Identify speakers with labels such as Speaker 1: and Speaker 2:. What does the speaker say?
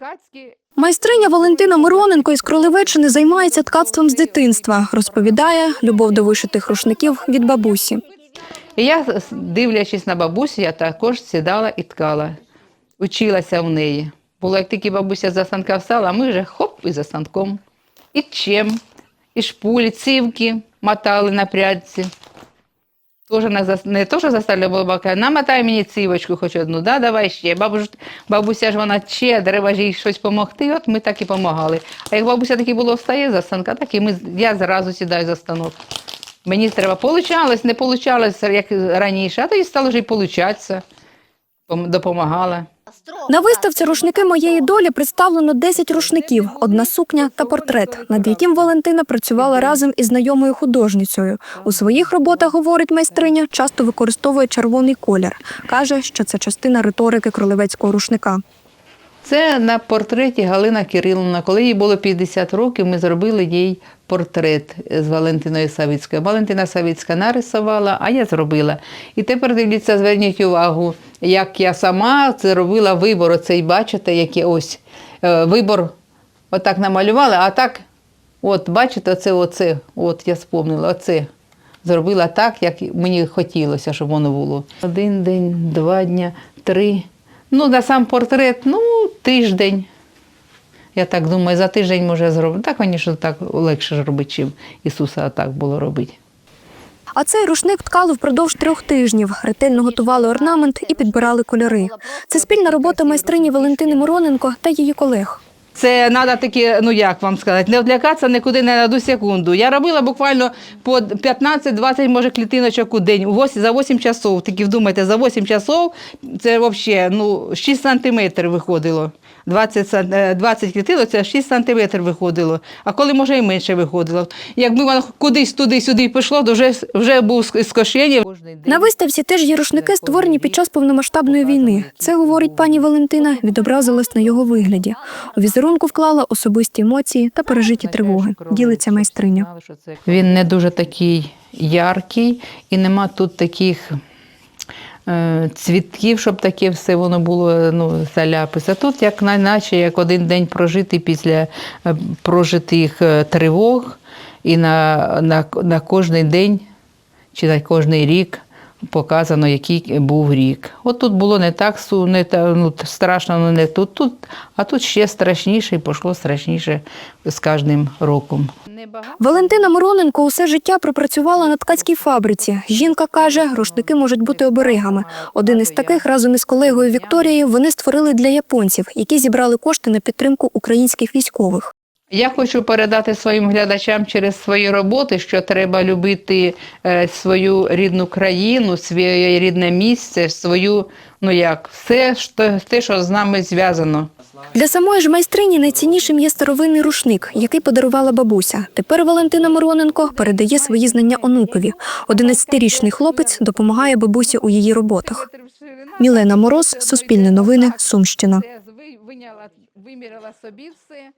Speaker 1: ткацькі.
Speaker 2: Майстриня Валентина Мироненко із Кролевеччини займається ткацтвом з дитинства. Розповідає, любов до вишитих рушників від бабусі.
Speaker 1: І я, дивлячись на бабусю, я також сідала і ткала. Училася в неї. Було, як тільки бабуся за станка встала, а ми вже хоп і за станком. І чим, і шпулі, цівки мотали на прядці. Тоже не, зас- не то, що заставляла бабака, намотай мені цівочку хоч одну, да, давай ще. Бабуш, бабуся ж вона ще, треба ж їй щось допомогти, от ми так і помагали. А як бабуся таки було встає за станка, так і ми, я зразу сідаю за станок. Мені треба получалось, не получалось, як раніше, а тоді стало вже й получатися. Пом- Допомагала.
Speaker 2: На виставці рушники моєї долі представлено 10 рушників, одна сукня та портрет, над яким Валентина працювала разом із знайомою художницею. У своїх роботах, говорить майстриня, часто використовує червоний колір. Каже, що це частина риторики кролевецького рушника.
Speaker 1: Це на портреті Галина Кириловна. Коли їй було 50 років, ми зробили їй портрет з Валентиною Савицькою. Валентина Савицька нарисувала, а я зробила. І тепер дивіться, зверніть увагу, як я сама це робила вибор. Оцей, бачите, який ось е, вибор отак намалювала, а так, от бачите, оце, оце, от я спомнила, оце. Зробила так, як мені хотілося, щоб воно було. Один день, два дня, три. Ну, на сам портрет, ну, тиждень. Я так думаю, за тиждень може зробити. Так, звісно, так легше робити, чим Ісуса так було робити.
Speaker 2: А цей рушник ткали впродовж трьох тижнів, ретельно готували орнамент і підбирали кольори. Це спільна робота майстрині Валентини Мороненко та її колег.
Speaker 1: Це треба таки, ну як вам сказати, не відлякатися нікуди не на одну секунду. Я робила буквально по 15-20, може, клітиночок у день, Вось- за 8 часов. Тільки вдумайте, за 8 часов це взагалі ну, 6 сантиметрів виходило. 20, сан- е, 20 клітинок, це 6 сантиметрів виходило. А коли, може, і менше виходило. Якби воно кудись туди-сюди пішло, то вже, вже був ск- скошення.
Speaker 2: На виставці теж є рушники, створені під час повномасштабної війни. Це, говорить пані Валентина, відобразилось на його вигляді. У візерунку вклала особисті емоції та пережиті тривоги. Ділиться майстриня.
Speaker 1: Він не дуже такий яркий і нема тут таких е, цвітків, щоб таке все воно було ну, заляпис. Тут як наче як один день прожитий після е, прожитих е, тривог, і на, на, на кожний день чи на кожний рік показано, який був рік. От тут було не так не ну, страшно, ну, не тут, тут, а тут ще страшніше і пішло страшніше з кожним роком.
Speaker 2: Валентина Мироненко усе життя пропрацювала на ткацькій фабриці. Жінка каже, рушники можуть бути оберегами. Один із таких разом із колегою Вікторією вони створили для японців, які зібрали кошти на підтримку українських військових.
Speaker 1: Я хочу передати своїм глядачам через свої роботи, що треба любити е, свою рідну країну, своє рідне місце, свою, ну як, все, що, те, що з нами зв'язано.
Speaker 2: Для самої ж майстрині найціннішим є старовинний рушник, який подарувала бабуся. Тепер Валентина Мироненко передає свої знання онукові. 11-річний хлопець допомагає бабусі у її роботах. Мілена Мороз, Суспільне новини, Сумщина.
Speaker 1: Виміряла собі все.